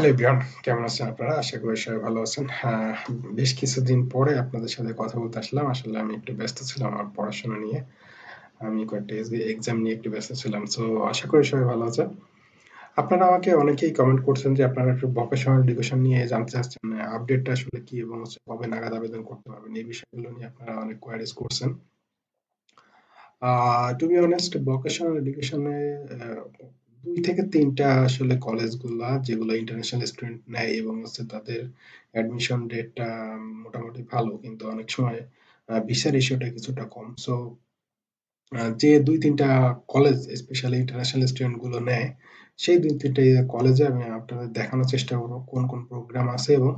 Hello everyone কেমন আছেন আপনারা? আশা করি সবাই ভালো আছেন। হ্যাঁ, বেশ কিছুদিন পরে আপনাদের সাথে কথা বলতে আসলাম। আসলে আমি একটু ব্যস্ত ছিলাম আমার পড়াশোনা নিয়ে। আমি কয়েকটা এক্সাম নিয়ে একটু ব্যস্ত ছিলাম। সো আশা করি সবাই ভালো আছে আপনারা আমাকে অনেকেই কমেন্ট করছেন যে আপনারা একটু ভোকেশনাল এডুকেশন নিয়ে জানতে চাচ্ছেন। আপডেটটা আসলে কি এবং হচ্ছে কবে নাগাদ আবেদন করতে পারবেন? এই বিষয়গুলো নিয়ে আপনারা অনেক কোয়ারিজ করছেন। টু বি অনেস্ট ভোকেশনাল এডুকেশনে দুই থেকে তিনটা আসলে কলেজগুলা যেগুলো ইন্টারন্যাশনাল স্টুডেন্ট নেয় এবং হচ্ছে তাদের অ্যাডমিশন রেটটা মোটামুটি ভালো, কিন্তু অনেক সময় ভিসার ইস্যুটা কিছুটা কম। সো যে দুই তিনটা কলেজ স্পেশালি ইন্টারন্যাশনাল স্টুডেন্টগুলো নেয়, সেই দুই তিনটে কলেজে আমি আপনাদের দেখানোর চেষ্টা করব কোন কোন প্রোগ্রাম আছে এবং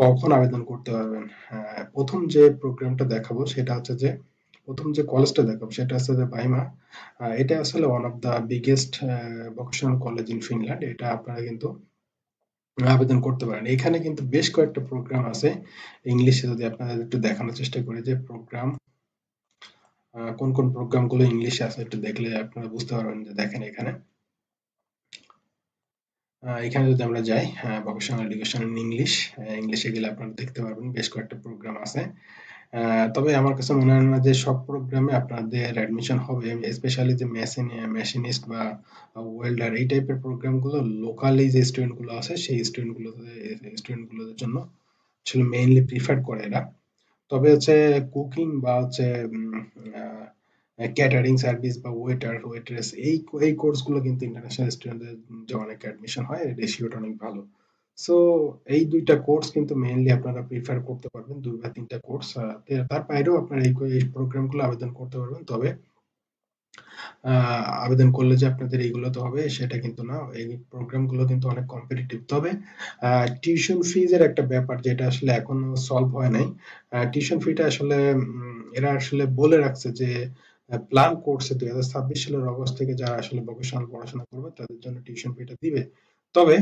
কখন আবেদন করতে পারবেন। প্রথম যে প্রোগ্রামটা দেখাবো সেটা হচ্ছে যে প্রথম যে কলেজটা দেখাবো, সেটা হচ্ছে যে বাইমা এটা আসলে one of the biggest vocational college in Finland এটা আপনারা কিন্তু আবেদন করতে পারেন। এখানে কিন্তু বেশ কয়েকটা প্রোগ্রাম আছে ইংলিশে যদি আপনাদের একটু দেখানোর চেষ্টা করি যে প্রোগ্রাম কোন কোন প্রোগ্রামগুলো ইংলিশে আছে, একটু দেখলে আপনারা বুঝতে পারবেন যে দেখেন এখানে। এখানে যদি আমরা যাই ভোকেশনাল এডুকেশন ইন ইংলিশ ইংলিশে গেলে আপনারা দেখতে পারবেন বেশ কয়েকটা প্রোগ্রাম আছে। তবে আমার কাছে মনে হয় না যে সব প্রোগ্রামে আপনাদের অ্যাডমিশন হবে স্পেশালি যে মেশিন মেশিনিস্ট বা ওয়েল্ডার এই টাইপের প্রোগ্রামগুলো লোকালি যে স্টুডেন্টগুলো আছে, সেই স্টুডেন্টগুলো স্টুডেন্টগুলোদের জন্য আসলে মেইনলি প্রিফার করে এরা। তবে হচ্ছে কুকিং বা হচ্ছে ক্যাটারিং সার্ভিস বা ওয়েটার ওয়েট্রেস এই এই কোর্সগুলো কিন্তু ইন্টারন্যাশনাল স্টুডেন্টদের যে অনেক অ্যাডমিশন হয় রেশিওটা অনেক ভালো। সো এই দুইটা কোর্স কিন্তু মেইনলি আপনারা প্রিফার করতে পারবেন, দুই বা তিনটা কোর্স তার বাইরেও আপনারা এই প্রোগ্রামগুলো আবেদন করতে পারবেন। তবে আবেদন করলে যে আপনাদের এইগুলো তো হবে, সেটা কিন্তু না। এই প্রোগ্রামগুলো কিন্তু অনেক কম্পিটিটিভ তবে টিউশন ফিজের একটা ব্যাপার যেটা আসলে এখনও সলভ হয় নাই। টিউশন ফিটা আসলে এরা আসলে বলে রাখছে যে প্ল্যান করছে দুই হাজার ছাব্বিশ সালের অগস্ট থেকে যারা আসলে ভোকেশনাল পড়াশোনা করবে, তাদের জন্য টিউশন ফিটা দিবে। তবে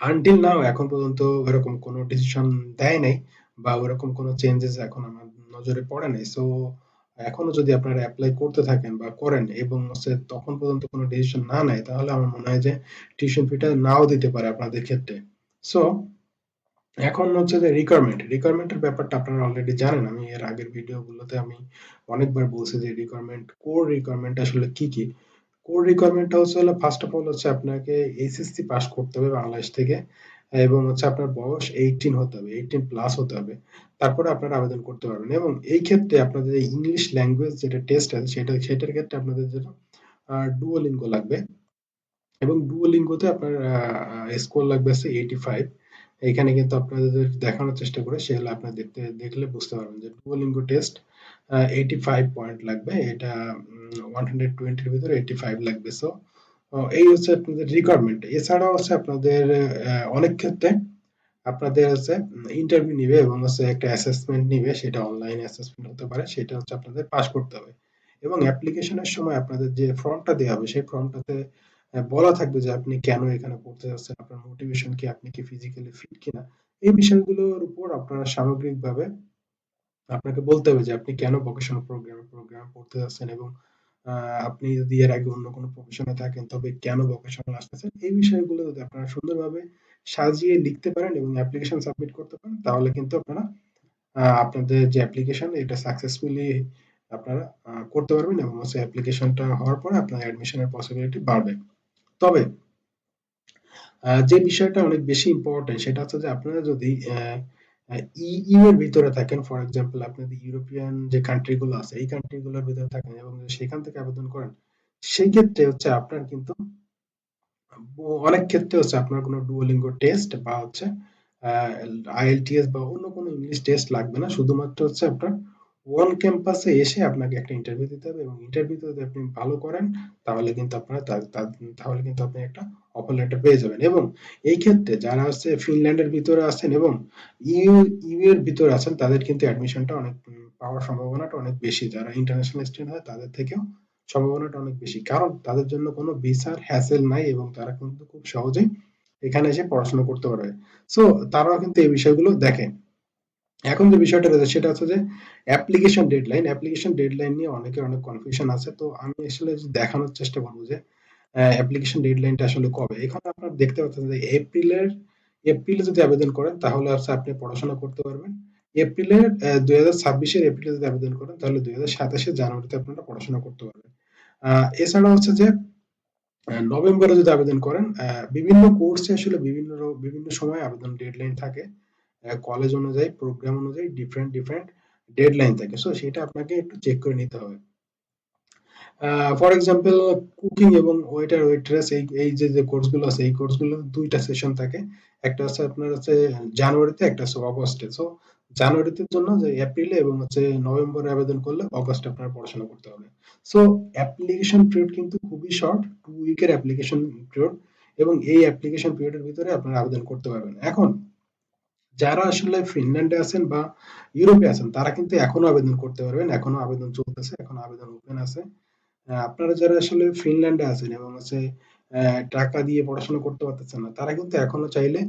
আনটিল নাও এখন পর্যন্ত ওরকম কোনো ডিসিশন দেয় নাই বা ওরকম কোনো চেঞ্জেস এখন আমার নজরে পড়ে নাই। সো এখনও যদি আপনারা অ্যাপ্লাই করতে থাকেন বা করেন এবং হচ্ছে তখন পর্যন্ত কোনো ডিসিশন না নেয়, তাহলে আমার মনে হয় যে টিউশন ফিটা নাও দিতে পারে আপনাদের ক্ষেত্রে। সো এখন হচ্ছে যে রিকোয়ারমেন্ট রিকোয়ারমেন্টের ব্যাপারটা আপনারা অলরেডি জানেন। আমি এর আগের ভিডিওগুলোতে আমি অনেকবার বলছি যে রিকোয়ারমেন্ট কোর রিকোয়ারমেন্ট আসলে কি কি? কোর রিকোয়ারমেন্টটা হচ্ছে হলো ফার্স্ট অফ অল হচ্ছে আপনাকে এইচএসসি পাস করতে হবে বাংলাদেশ থেকে, এবং হচ্ছে আপনার বয়স এইটিন হতে হবে এইটিন প্লাস হতে হবে। তারপরে আপনারা আবেদন করতে পারবেন। এবং এই ক্ষেত্রে আপনাদের ইংলিশ ল্যাঙ্গুয়েজ যেটা টেস্ট আছে, সেটা, সেটার ক্ষেত্রে আপনাদের জন্য ডুয়োলিঙ্গো লাগবে। এবং ডুয়োলিঙ্গোতে আপনার স্কোর লাগবে আছে এইটি ফাইভ এখানে কিন্তু আপনাদের দেখানোর চেষ্টা করে সেগুলো আপনার দেখতে, দেখলে বুঝতে পারবেন যে Duolingo test eighty five point লাগবে। এটা ওয়ান হান্ড্রেড টোয়েন্টির ভিতরে এইটি ফাইভ লাগবে সো এই হচ্ছে আপনাদের রিকোয়ারমেন্ট এছাড়াও হচ্ছে আপনাদের অনেক ক্ষেত্রে আপনাদের হচ্ছে ইন্টারভিউ নিবে এবং হচ্ছে একটা অ্যাসেসমেন্ট নিবে, সেটা অনলাইন অ্যাসেসমেন্ট হতে পারে, সেটা হচ্ছে আপনাদের পাস করতে হবে। এবং অ্যাপ্লিকেশনের সময় আপনাদের যে ফর্মটা দেওয়া হবে, সেই ফর্মটাতে বলা থাকবে যে আপনি কেন এখানে পড়তে যাচ্ছেন? আপনার মোটিভেশন কি? আপনি কি ফিজিক্যালি ফিট কিনা? এই বিষয়গুলোর উপর আপনারা সামগ্রিকভাবে আপনাকে বলতে হবে যে আপনি কেন ভোকেশনাল প্রোগ্রাম প্রোগ্রাম পড়তে যাচ্ছেন এবং আপনি যদি এর আগে অন্য কোনো প্রফেশনে থাকেন, তবে কেন ভোকেশনাল আসতেছেন? এই বিষয়গুলো যদি আপনারা সুন্দরভাবে সাজিয়ে লিখতে পারেন এবং অ্যাপ্লিকেশন সাবমিট করতে পারেন, তাহলে কিন্তু আপনারা আপনাদের যে অ্যাপ্লিকেশন এটা সাকসেসফুলি আপনারা করতে পারবেন এবং হচ্ছে অ্যাপ্লিকেশনটা হওয়ার পরে আপনার অ্যাডমিশনের পসিবিলিটি বাড়বে। তবে যে বিষয়টা অনেক বেশি ইম্পর্টেন্ট সেটা হচ্ছে যে আপনারা যদি ইউ এর ভিতরে থাকেন ফর এক্সাম্পল আপনাদের ইউরোপিয়ান যে কান্ট্রি গুলো আছে, এই কান্ট্রি গুলোর ভিতরে থাকেন এবং সেখান থেকে আবেদন করেন, সেই ক্ষেত্রে হচ্ছে আপনার কিন্তু, অনেক ক্ষেত্রে হচ্ছে আপনার কোনো ডুয়োলিঙ্গো টেস্ট বা হচ্ছে আইএলটিএস বা অন্য কোনো ইংলিশ টেস্ট লাগবে না। শুধুমাত্র হচ্ছে আপনার ওয়ান ক্যাম্পাসে এসে আপনাকে একটা ইন্টারভিউ দিতে হবে এবং ইন্টারভিউতে যদি আপনি ভালো করেন, তাহলে কিন্তু আপনারা তাহলে কিন্তু আপনি একটা অফার লেটার পেয়ে যাবেন। এবং এই ক্ষেত্রে যারা হচ্ছে ফিনল্যান্ডের ভিতরে আছেন এবং ইউ ইউ এর ভিতরে আছেন, তাদের কিন্তু অ্যাডমিশনটা অনেক পাওয়ার সম্ভাবনাটা অনেক বেশি। যারা ইন্টারন্যাশনাল স্টুডেন্ট হয়, তাদের থেকেও সম্ভাবনাটা অনেক বেশি। কারণ তাদের জন্য কোনো ভিসার হ্যাসেল নাই এবং তারা কিন্তু খুব সহজেই এখানে এসে পড়াশোনা করতে পারবে। সো তারাও কিন্তু এই বিষয়গুলো দেখে এখন যে বিষয়টা রয়েছে সেটা হচ্ছে যে অ্যাপ্লিকেশন ডেডলাইন অ্যাপ্লিকেশন ডেডলাইন নিয়ে অনেকের অনেক কনফিউশন আছে। তো আমি আসলে দেখানোর চেষ্টা করব যে অ্যাপ্লিকেশন ডেডলাইনটা আসলে কবে? এখানে আপনারা দেখতে পাচ্ছেন যে এপ্রিলের এপ্রিলে যদি আবেদন করেন, তাহলে হচ্ছে আপনি পড়াশোনা করতে পারবেন। এপ্রিলের দুই হাজার ছাব্বিশের এপ্রিলে যদি আবেদন করেন, তাহলে দুই হাজার সাতাশের জানুয়ারিতে আপনারা পড়াশোনা করতে পারবেন। এছাড়া হচ্ছে যে নভেম্বরে যদি আবেদন করেন বিভিন্ন কোর্সে আসলে বিভিন্ন বিভিন্ন সময় আবেদন ডেডলাইন থাকে। কলেজ অনুযায়ী প্রোগ্রাম অনুযায়ী ডিফারেন্ট ডিফারেন্ট ডেডলাইন থাকে। সো সেটা আপনাকে একটু চেক করে নিতে হবে। ফর এক্সাম্পল কুকিং এবং ওয়েটার ওয়েট্রেস এই এই যে যে কোর্সগুলো আছে, এই কোর্সগুলো দুইটা সেশন থাকে। একটা হচ্ছে আপনার হচ্ছে জানুয়ারিতে, একটা হচ্ছে অগস্টে। সো জানুয়ারিতে জন্য যে এপ্রিলে এবং হচ্ছে নভেম্বরে আবেদন করলে অগস্টে আপনার পড়াশোনা করতে হবে। সো অ্যাপ্লিকেশন পিরিয়ড কিন্তু খুবই শর্ট টু উইকের অ্যাপ্লিকেশন পিরিয়ড এবং এই অ্যাপ্লিকেশন পিরিয়ডের ভিতরে আপনারা আবেদন করতে পারবেন। এখন যারা আসলে ফিনল্যান্ডে আছেন বা ইউরোপে আছেন, তারা কিন্তু এখনও আবেদন করতে পারবেন, এখনও আবেদন চলতেছে, এখনও আবেদন ওপেন আছে। আপনারা যারা আসলে ফিনল্যান্ডে আছেন এবং হচ্ছে টাকা দিয়ে পড়াশোনা করতে পারতেছেন না, তারা কিন্তু এখনও চাইলে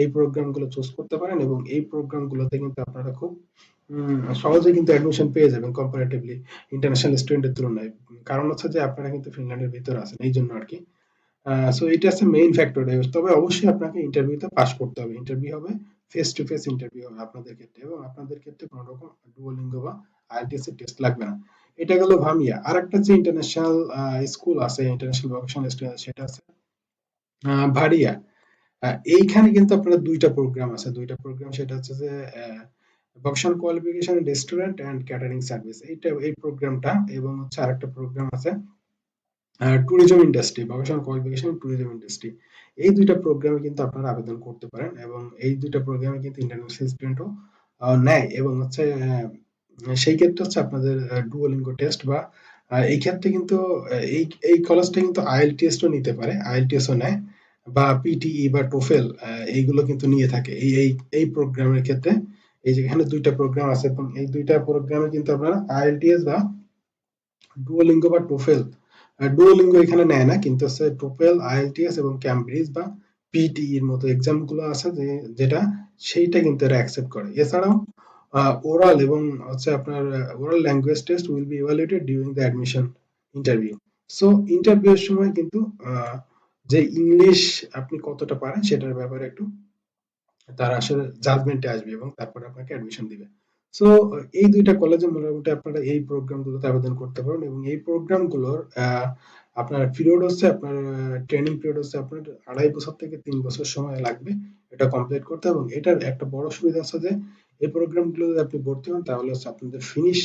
এই প্রোগ্রামগুলো চুজ করতে পারেন এবং এই প্রোগ্রামগুলোতে কিন্তু আপনারা খুব সহজে কিন্তু অ্যাডমিশন পেয়ে যাবেন কম্পারেটিভলি ইন্টারন্যাশনাল স্টুডেন্টের তুলনায়। কারণ হচ্ছে যে আপনারা কিন্তু ফিনল্যান্ডের ভিতরে আছেন, এই জন্য আর কি সো এটা হচ্ছে মেইন ফ্যাক্টর তবে অবশ্যই আপনাকে ইন্টারভিউতে পাস করতে হবে। ইন্টারভিউ হবে ফেস টু ফেস ইন্টারভিউ হবে আপনাদের ক্ষেত্রে এবং আপনাদের ক্ষেত্রে কোনো রকম ডুয়োলিঙ্গো বা আইএলটিএস এর টেস্ট লাগবে না। এটা গেল ভামিয়া। আর একটা যে ইন্টারন্যাশনাল স্কুল আছে ইন্টারন্যাশনাল ভোকেশনাল সেটা আছে ভারিয়া এইখানে কিন্তু আপনার দুইটা প্রোগ্রাম আছে। দুইটা প্রোগ্রাম সেটা হচ্ছে যে vocational qualification restaurant and catering service এইটা, এই প্রোগ্রামটা এবং হচ্ছে আরেকটা প্রোগ্রাম আছে tourism industry vocational qualification tourism industry এই দুইটা প্রোগ্রামে কিন্তু আপনারা আবেদন করতে পারেন এবং এই দুইটা প্রোগ্রামে কিন্তু ইন্টারন্যাশনাল স্টুডেন্টও নেয় এবং হচ্ছে সেই ক্ষেত্রে হচ্ছে আপনাদের ডুয়োলিঙ্গো টেস্ট বা এই ক্ষেত্রে কিন্তু এই এই কলেজটা কিন্তু আইএলটিএসও নিতে পারে আইএলটিএসও নেয় বা পিটিই বা টোফেল এইগুলো কিন্তু নিয়ে থাকে। এই এই এই প্রোগ্রামের ক্ষেত্রে এই যে এখানে দুইটা প্রোগ্রাম আছে এবং এই দুইটা প্রোগ্রামে কিন্তু আপনারা আইএলটিএস বা ডুয়োলিঙ্গো বা টোফেল ডুয়োলিঙ্গো এখানে নেয় না, কিন্তু হচ্ছে টোফেল আইএলটিএস এবং ক্যামব্রিজ বা পিটিই এর মতো এক্সামগুলো আছে যে, যেটা সেইটা কিন্তু এরা অ্যাকসেপ্ট করে। এছাড়াও ওরাল এবং হচ্ছে আপনার oral language test will be evaluated during the admission interview so সময় কিন্তু যে ইংলিশ আপনি কতটা পারেন সেটার ব্যাপারে একটু তারা আসলে জাজমেন্টে আসবে এবং তারপরে আপনাকে অ্যাডমিশন দিবে। সো এই দুইটা কলেজে মোটামুটি আপনারা এই প্রোগ্রামগুলোতে আবেদন করতে পারেন এবং এই প্রোগ্রামগুলোর আপনার পিরিয়ড হচ্ছে আপনার ট্রেনিং পিরিয়ড হচ্ছে আপনার আড়াই বছর থেকে তিন বছর সময় লাগবে এটা কমপ্লিট করতে এবং এটার একটা বড় সুবিধা আছে যে, এই প্রোগ্রামগুলো যদি আপনি ভর্তি হন তাহলে হচ্ছে আপনাদের Finnish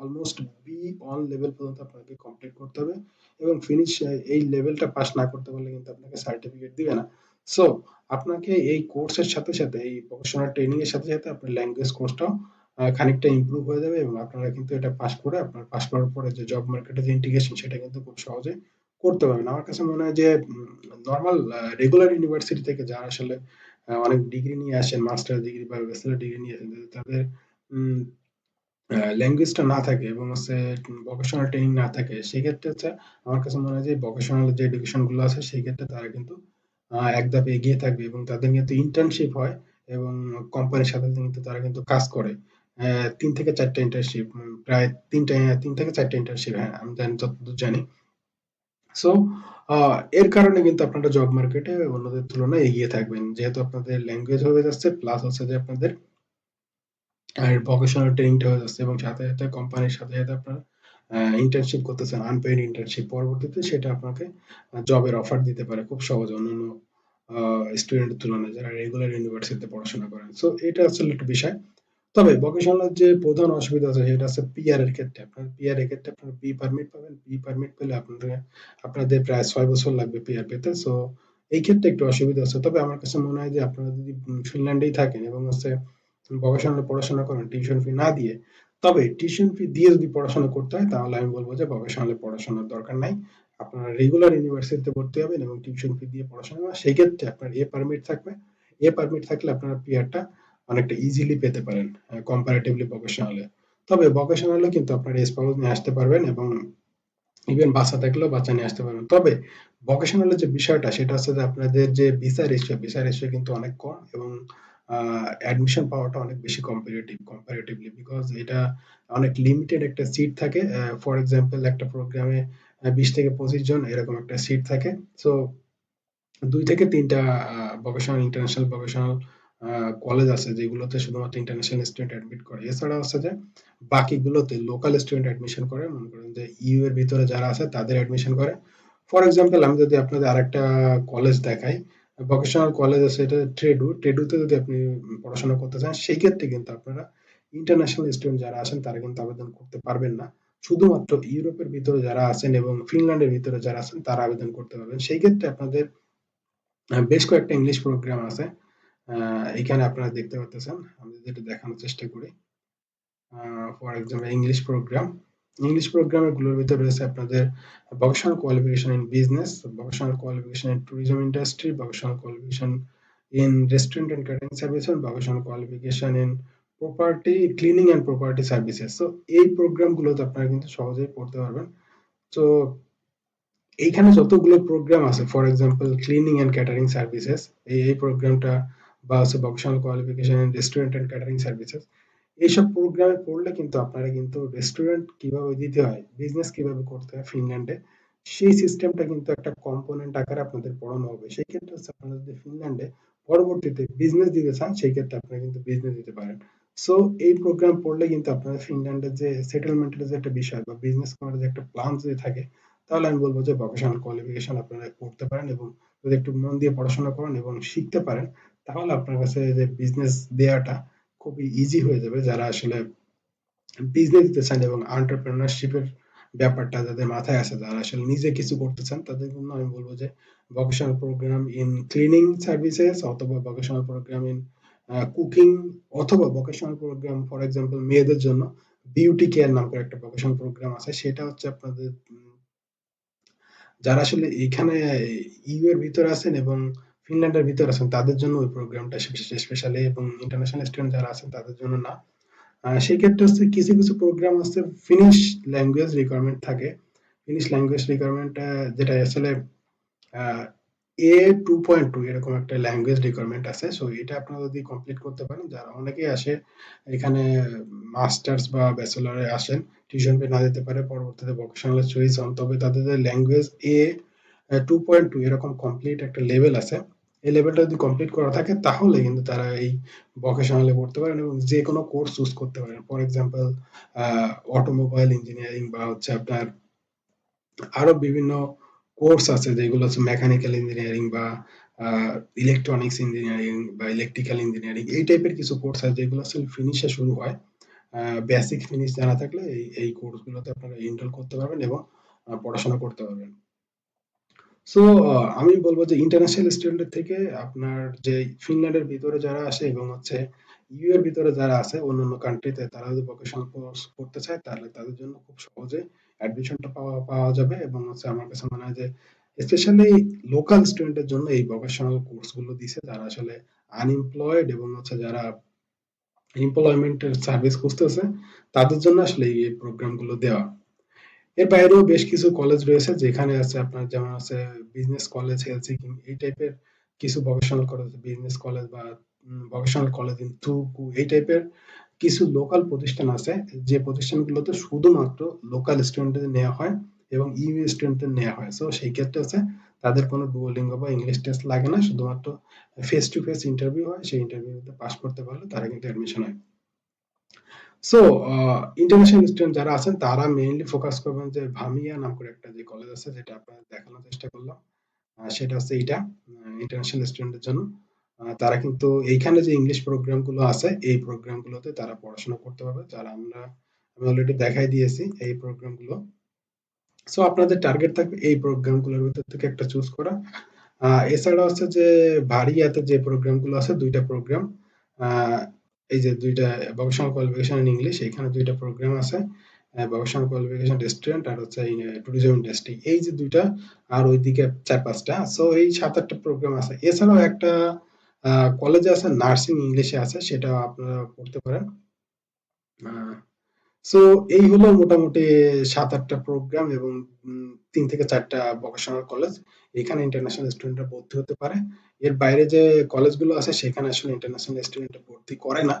almost B one level পর্যন্ত আপনাকে কমপ্লিট করতে হবে এবং ফিনিশ এই লেভেলটা পাস না করতে পারলে কিন্তু আপনাকে সার্টিফিকেট দিবে না। সো আপনাকে এই কোর্সের সাথে সাথে, এই প্রফেশনাল ট্রেনিং এর সাথে সাথে আপনার ল্যাঙ্গুয়েজ কোর্সটাও খানিকটা ইমপ্রুভ হয়ে যাবে এবং আপনারা কিন্তু এটা পাস করে আপনার পাস করার পরে যে জব মার্কেটে যে ইন্টিগ্রেশন সেটা কিন্তু খুব সহজে করতে পারবেন। আমার কাছে মনে হয় যে নর্মাল রেগুলার ইউনিভার্সিটি থেকে যারা আসলে অনেক ডিগ্রি নিয়ে আসেন মাস্টার ডিগ্রি বা ব্যাচেলর ডিগ্রি নিয়ে আসেন, তাদের ল্যাঙ্গুয়েজটা না থাকে এবং হচ্ছে ভোকেশনাল ট্রেনিং না থাকে, সেক্ষেত্রে হচ্ছে আমার কাছে মনে হয় যে ভোকেশনাল যে এডুকেশনগুলো আছে সেই ক্ষেত্রে তারা কিন্তু এক ধাপে এগিয়ে থাকবে এবং তাদের কিন্তু ইন্টার্নশিপ হয় এবং কোম্পানির সাথে কিন্তু তারা কিন্তু কাজ করে। তিন থেকে চারটা ইন্টার্নশিপ প্রায় তিনটা, তিন থেকে চারটা ইন্টার্নশিপ হ্যাঁ আমি জানি, যতদূর জানি। সো এর কারণে কিন্তু আপনারা জব মার্কেটে অন্যদের তুলনায় এগিয়ে থাকবেন। যেহেতু আপনাদের ল্যাঙ্গুয়েজ হয়ে যাচ্ছে প্লাস হচ্ছে যে আপনাদের, আর ভোকেশনাল ট্রেনিংটা হয়ে যাচ্ছে, এবং সাথে সাথে কোম্পানির সাথে সাথে আপনার ইন্টার্নশিপ করতেছেন আনপেইড ইন্টার্নশিপ পরবর্তীতে সেটা আপনাকে জবের অফার দিতে পারে খুব সহজে অন্যান্য স্টুডেন্টের তুলনায় যারা রেগুলার ইউনিভার্সিটিতে পড়াশোনা করেন। সো এটা আসলে একটা বিষয়। তবে ভোকেশনাল যে প্রধান অসুবিধা আছে, সেটা হচ্ছে পিআর এর ক্ষেত্রে। আপনার পিআর এর ক্ষেত্রে আপনার বি পারমিট পাবেন। বি পারমিট পেলে আপনাদের আপনাদের প্রায় ছয় বছর লাগবে পিআর পেতে। সো এই ক্ষেত্রে একটু অসুবিধা আছে। তবে আমার কাছে মনে হয় যে আপনারা যদি ফিনল্যান্ডেই থাকেন এবং হচ্ছে ভকেশনালে পড়াশোনা করেন টিউশন ফি না দিয়ে, তবে টিউশন ফি দিয়ে যদি পড়াশোনা করতে হয়, তাহলে আমি বলব যে ভকেশনালে পড়াশোনার দরকার নাই। আপনারা রেগুলার ইউনিভার্সিটিতে ভর্তি হবেন এবং টিউশন ফি দিয়ে পড়াশোনা সেই ক্ষেত্রে আপনার এ পারমিট থাকবে। এ পারমিট থাকলে আপনারা পিআরটা অনেকটা ইজিলি পেতে পারেন কম্পারেটিভলি ভকেশনালে তবে ভকেশনালে কিন্তু আপনারা স্পাউস নিয়ে আসতে পারবেন এবং ইভেন বাচ্চা থাকলেও বাচ্চা নিয়ে আসতে পারবেন। তবে ভকেশনালের যে বিষয়টা, সেটা হচ্ছে যে আপনাদের যে ভিসা রেশিও ভিসা রেশিও কিন্তু অনেক কম এবং অ্যাডমিশন পাওয়াটা অনেক বেশি কম্পারেটিভ কম্পারেটিভলি বিকজ এটা অনেক লিমিটেড একটা সিট থাকে। ফর এক্সাম্পল একটা প্রোগ্রামে বিশ থেকে পঁচিশ জন এরকম একটা সিট থাকে। সো দুই থেকে তিনটা ভোকেশনাল ইন্টারন্যাশনাল ভোকেশনাল কলেজ আছে যেগুলোতে শুধুমাত্র ইন্টারন্যাশনাল স্টুডেন্ট অ্যাডমিট করে। এছাড়া হচ্ছে যে, বাকিগুলোতে লোকাল স্টুডেন্ট অ্যাডমিশন করে। মনে করেন যে ইউ এর ভিতরে যারা আছে, তাদের অ্যাডমিশন করে। ফর এক্সাম্পল আমি যদি আপনাদের আরেকটা কলেজ দেখাই ভোকেশনাল কলেজ আছে এটা ট্রেডু ট্রেডুতে যদি আপনি পড়াশোনা করতে চান সেই ক্ষেত্রে কিন্তু আপনারা ইন্টারন্যাশনাল স্টুডেন্ট যারা আছেন, তারা কিন্তু আবেদন করতে পারবেন না। শুধুমাত্র ইউরোপের ভিতরে যারা আছেন এবং ফিনল্যান্ডের ভিতরে যারা আছেন, তারা আবেদন করতে পারবেন। সেই ক্ষেত্রে আপনাদের বেশ কয়েকটা ইংলিশ প্রোগ্রাম আছে। এখানে আপনারা দেখতে পাচ্ছেন, আমি যদি এটা দেখানোর চেষ্টা করি। For example English programme English প্রোগ্রামেরগুলোর ভিতরে রয়েছে আপনাদের vocational qualification in business vocational qualification in tourism industry vocational qualification in restaurant and catering service vocational qualification in property cleaning and property services তো এই প্রোগ্রামগুলোতে আপনারা কিন্তু সহজেই পড়তে পারবেন। তো, এইখানে যতগুলো প্রোগ্রাম আছে for example cleaning and catering services এই এই প্রোগ্রামটা বা হচ্ছে vocational qualification restaurant and catering services এইসব প্রোগ্রামে পড়লে কিন্তু আপনারা কিন্তু রেস্টুরেন্ট কীভাবে দিতে হয় বিজনেস কীভাবে করতে হয় ফিনল্যান্ডে সেই সিস্টেমটা কিন্তু একটা কম্পোনেন্ট আকারে আপনাদের পড়ানো হবে। সেই ক্ষেত্রে হচ্ছে আপনারা যদি ফিনল্যান্ডে পরবর্তীতে বিজনেস দিতে চান, সেই ক্ষেত্রে আপনারা কিন্তু বিজনেস দিতে পারেন। সো এই প্রোগ্রাম পড়লে কিন্তু আপনারা ফিনল্যান্ডের যে সেটেলমেন্টের যে একটা বিষয় বা বিজনেস করার যে একটা প্ল্যান যদি থাকে, তাহলে আমি বলব যে ভোকেশনাল কোয়ালিফিকেশন আপনারা পড়তে পারেন এবং যদি একটু মন দিয়ে পড়াশোনা করেন এবং শিখতে পারেন তাহলে আপনার কাছে যে বিজনেস দেওয়াটা খুবই ইজি হয়ে যাবে যারা আসলে বিজনেস দিতে চান এবং এন্টারপ্রেনারশিপের ব্যাপারটা যাদের মাথায় আছে, যারা আসলে নিজে কিছু করতে চান, তাদের জন্য আমি বলব যে vocational program in cleaning services অথবা ভোকেশনাল প্রোগ্রাম ইন কুকিং অথবা ভোকেশনাল প্রোগ্রাম ফর এক্সাম্পল মেয়েদের জন্য বিউটি কেয়ার নাম করে একটা ভোকেশনাল প্রোগ্রাম আছে। সেটা হচ্ছে আপনাদের যারা আসলে এখানে ইউ এর ভিতরে আছেন এবং ফিনল্যান্ডের ভিতরে আছেন, তাদের জন্য ওই প্রোগ্রামটা স্পেশালি এবং ইন্টারন্যাশনাল স্টুডেন্ট যারা আছেন তাদের জন্য না। সেই ক্ষেত্রে হচ্ছে কিছু কিছু প্রোগ্রাম আছে ফিনিশ ল্যাঙ্গুয়েজ রিকোয়ারমেন্ট থাকে। ফিনিশ ল্যাঙ্গুয়েজ রিকোয়ারমেন্ট যেটা আসলে এ টু পয়েন্ট টু এরকম একটা ল্যাঙ্গুয়েজ রিকোয়ারমেন্ট আছে। সো এটা আপনারা যদি কমপ্লিট করতে পারেন, যারা অনেকেই আসে, এখানে মাস্টার্স বা ব্যাচেলরে আসেন টিউশন ফি না দিতে পারে, পরবর্তীতে ভোকেশনাল চয়েস হন, তবে তাদের language A two point two এরকম কমপ্লিট একটা লেভেল আছে। এই লেভেলটা যদি কমপ্লিট করা থাকে, তাহলে কিন্তু তারা এই ভোকেশনালে পড়তে পারেন এবং যে কোনো কোর্স চুজ করতে পারেন। ফর এক্সাম্পল অটোমোবাইল ইঞ্জিনিয়ারিং বা হচ্ছে আপনার আরও বিভিন্ন কোর্স আছে যেগুলো হচ্ছে মেকানিক্যাল ইঞ্জিনিয়ারিং বা ইলেকট্রনিক্স ইঞ্জিনিয়ারিং বা ইলেকট্রিক্যাল ইঞ্জিনিয়ারিং এই টাইপের কিছু কোর্স আছে যেগুলো আসলে ফিনিশে শুরু হয়। বেসিক ফিনিশ জানা থাকলে এই এই কোর্সগুলোতে আপনারা এনরোল করতে পারবেন এবং পড়াশোনা করতে পারবেন। সো আমি বলব যে ইন্টারন্যাশনাল স্টুডেন্টের থেকে আপনার যে ফিনল্যান্ডের ভিতরে যারা আসে এবং হচ্ছে ইউ এর ভিতরে যারা আছে অন্যান্য কান্ট্রিতে তারা যদি ভোকেশনাল কোর্স করতে চায়, তাহলে তাদের জন্য খুব সহজে অ্যাডমিশনটা পাওয়া পাওয়া যাবে এবং হচ্ছে আমার কাছে মনে হয় যে স্পেশালি লোকাল স্টুডেন্টের জন্য এই ভোকেশনাল কোর্সগুলো দিছে যারা আসলে আনএমপ্লয়েড এবং হচ্ছে যারা এমপ্লয়মেন্টের সার্ভিস খুঁজতেছে, তাদের জন্য আসলে এই প্রোগ্রামগুলো দেওয়া। এর বাইরেও বেশ কিছু কলেজ রয়েছে যেখানে আছে আপনার যেমন আছে বিজনেস কলেজ হেলসিকি এই টাইপের কিছু ভোকেশনাল কলেজ বিজনেস কলেজ বা ভোকেশনাল কলেজ ইন থুকু এই টাইপের কিছু লোকাল প্রতিষ্ঠান আছে, যে প্রতিষ্ঠানগুলোতে শুধুমাত্র লোকাল স্টুডেন্টদের নেওয়া হয় এবং ইউ স্টুডেন্টদের নেওয়া হয়। সো সেই ক্ষেত্রে আছে, তাদের কোনো ডুয়োলিঙ্গো বা ইংলিশ টেস্ট লাগে না, শুধুমাত্র ফেস টু ফেস ইন্টারভিউ হয়, সেই ইন্টারভিউতে পাস করতে পারলে তারা কিন্তু অ্যাডমিশন হয়। সো ইন্টারন্যাশনাল স্টুডেন্ট যারা আছেন, তারা মেইনলি ফোকাস করবেন যে ভামিয়া নাম করে একটা যে কলেজ আছে, যেটা আপনাদের দেখানোর চেষ্টা করলাম। সেটা হচ্ছে এইটা ইন্টারন্যাশনাল স্টুডেন্টের জন্য। তারা কিন্তু এইখানে যে ইংলিশ প্রোগ্রামগুলো আছে, এই প্রোগ্রাম গুলোতে তারা পড়াশোনা করতে পারবে। যারা আমরা, আমি অলরেডি দেখাই দিয়েছি এই প্রোগ্রামগুলো। সো আপনাদের টার্গেট থাকবে এই প্রোগ্রামগুলোর ভিতর থেকে একটা চুজ করা। এছাড়া হচ্ছে যে ভারিয়াতে যে প্রোগ্রামগুলো আছে, দুইটা প্রোগ্রাম এই যে দুইটা ভবিষ্যৎ কোয়ালিফিকেশন ইন ইংলিশ এখানে দুইটা প্রোগ্রাম আছে ভবিষ্যৎ কোয়ালিফিকেশন রেস্টুরেন্ট আর হচ্ছে ট্যুরিজম ইন্ডাস্ট্রি এই যে দুইটা আর ওইদিকে চার পাঁচটা। সো এই সাত আটটা প্রোগ্রাম আছে। এছাড়াও একটা কলেজে আছে নার্সিং ইংলিশে আছে সেটা আপনারা পড়তে পারেন। সো এই হলো মোটামুটি সাত, আটটা প্রোগ্রাম এবং তিন থেকে চারটা ভোকেশনাল কলেজ এখানে ইন্টারন্যাশনাল স্টুডেন্টরা ভর্তি হতে পারে এর বাইরে যে কলেজগুলো আছে, সেখানে আসলে ইন্টারন্যাশনাল স্টুডেন্টরা ভর্তি করে না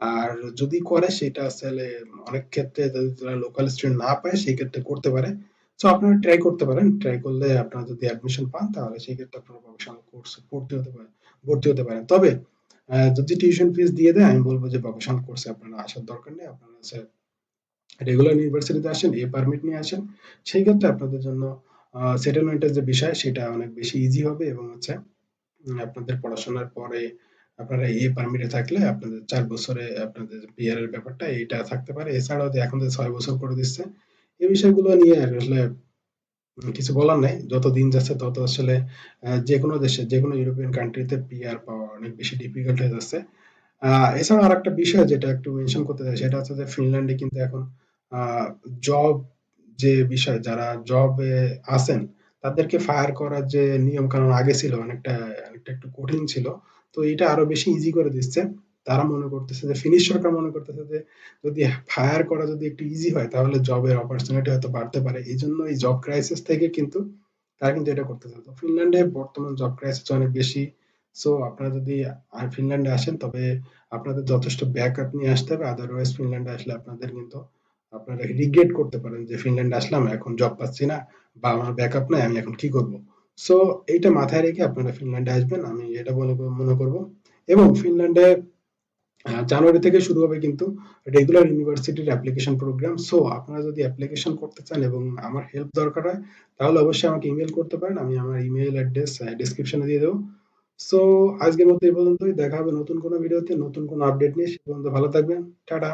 আর যদি করে, সেটা আসলে অনেক ক্ষেত্রে যারা লোকাল স্টুডেন্ট না পায়, সেই ক্ষেত্রে করতে পারে সো আপনারা ট্রাই করতে পারেন। ট্রাই করলে আপনারা যদি অ্যাডমিশন পান, তাহলে সেক্ষেত্রে আপনারা প্রফেশনাল কোর্সে ভর্তি হতে পারেন ভর্তি হতে পারেন। তবে যদি টিউশন ফিস দিয়ে দেয়, আমি বলব যে প্রফেশনাল কোর্সে আপনারা আসার দরকার নেই। আপনারা রেগুলার ইউনিভার্সিটিতে আসেন, এ পারমিট নিয়ে আসেন। সেই ক্ষেত্রে আপনাদের জন্য আ সেটেলমেন্ট এর যে বিষয় সেটা অনেক বেশি ইজি হবে এবং হচ্ছে আপনাদের পড়াশোনার পরে আপনারা এ পারমিটে থাকলে আপনাদের ৪ বছরে আপনাদের পিআর এর ব্যাপারটা এটা থাকতে পারে। এছাড়াও যে এখন যে ৬ বছর করে দিচ্ছে, এই বিষয়গুলো নিয়ে আসলে কিছু বলার নাই। যত দিন যাচ্ছে তত আসলে আ যেকোনো দেশে যে কোনো ইউরোপিয়ান কান্ট্রি তে পিআর পাওয়া অনেক বেশি ডিফিকাল্ট হয়ে যাচ্ছে। আ এছাড়াও আরেকটা বিষয় যেটা একটু মেনশন করতে চাই সেটা হচ্ছে যে ফিনল্যান্ডে কিন্তু এখন জব যে বিষয় যারা জবে আছেন তাদেরকে ফায়ার করার যে নিয়মকানুন আগে ছিল অনেকটা, অনেকটা একটু কঠিন ছিল। তো এটা আরও বেশি ইজি করে দিচ্ছে। তারা মনে করতেছে যে ফিনিশ সরকার মনে করতেছে যে যদি ফায়ার করা যদি একটু ইজি হয় তাহলে জবের অপরচুনিটি হয়তো বাড়তে পারে। এই জন্য এই জব ক্রাইসিস থেকে কিন্তু তারা কিন্তু এটা করতেছে। তো ফিনল্যান্ডে বর্তমান জব ক্রাইসিস অনেক বেশি। সো আপনারা যদি আ ফিনল্যান্ডে আসেন, তবে আপনাদের যথেষ্ট ব্যাকআপ নিয়ে আসতে হবে। আদারওয়াইজ ফিনল্যান্ডে আসলে আপনাদের কিন্তু আপনারা রিগ্রেট করতে পারেন যে ফিনল্যান্ডে আসলাম, এখন জব পাচ্ছি না বা আমার ব্যাকআপ নাই, আমি এখন কি করব? সো এইটা মাথায় রেখে আপনারা ফিনল্যান্ডে আসবেন। আমি এটা ক, মনে করব। এবং ফিনল্যান্ডে জানুয়ারি থেকে শুরু হবে কিন্তু রেগুলার ইউনিভার্সিটির অ্যাপ্লিকেশন প্রোগ্রাম। সো আপনারা যদি অ্যাপ্লিকেশন করতে চান এবং আমার হেল্প দরকার হয়, তাহলে অবশ্যই আমাকে ইমেল করতে পারেন। আমি আমার ইমেল অ্যাড্রেস ডেসক্রিপশনে দিয়ে দেব। সো আজকের মতো এই পর্যন্তই। দেখা হবে নতুন কোনো ভিডিওতে, নতুন কোনো আপডেট নিয়ে। সে পর্যন্ত ভালো থাকবেন। টাটা।